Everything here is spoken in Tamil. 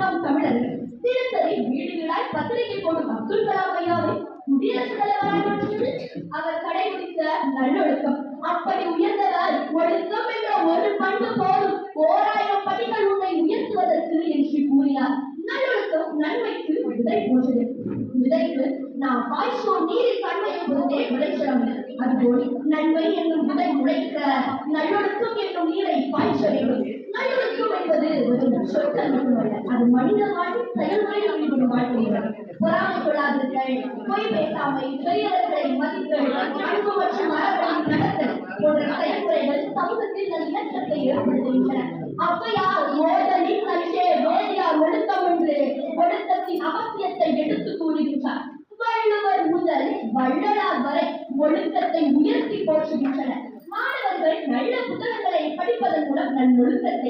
நாம் தமிழர்கள் தினசரி வீடுகளாய் பத்திரிகை போடும் அப்துல் கலாம் ஐயாவை குடியரசுத் தலைவராக அவர் கடைபிடித்த நல்லொழுக்கம். அப்படி உயர்ந்ததால் ஒழுக்கம் என்ற ஒரு பண்பு போதும். ஓராயிரம் படிகள் உன்னை உயர்த்துவதற்கு என்று கூறினார். நல்லொழுக்கம் நன்மைக்கு விதை போன்றது. விதைக்கு நாம் பாய்ச்சோ நீரில் கண்மை போதே விளைச்சலாம். அதுபோல் நன்மை என்னும் விதை உழைக்க நல்லொழுக்கம் என்னும் நீரை பாய்ச்ச வேண்டும். சொற்கள் மட்டுமல்ல அது மனித வாழ்வில் செயல்முறையில் ஈடுபடும் வாழ்க்கை பொறாமை கொள்ளாதீர்கள் பொய் பேசாமை பெரியவர்களை மதித்தல் அன்பு மற்றும் மரபணி நடத்தல் போன்ற செயல்முறைகள் சமூகத்தில் நல்ல இணக்கத்தை ஏற்படுத்துகின்றன ஔவையார் மோதலின் நன்றே வேதியார் ஒழுக்கம் என்று ஒழுக்கத்தின் அவசியத்தை எடுத்து கூறுகின்றார் வள்ளுவர் முதல் வள்ளலார் வரை ஒழுக்கத்தை உயர்த்தி போற்றுகின்றனர் மாணவர்கள் நல்ல புத்தகங்களை படிப்பதன் மூலம் நல்லொழுக்கத்தை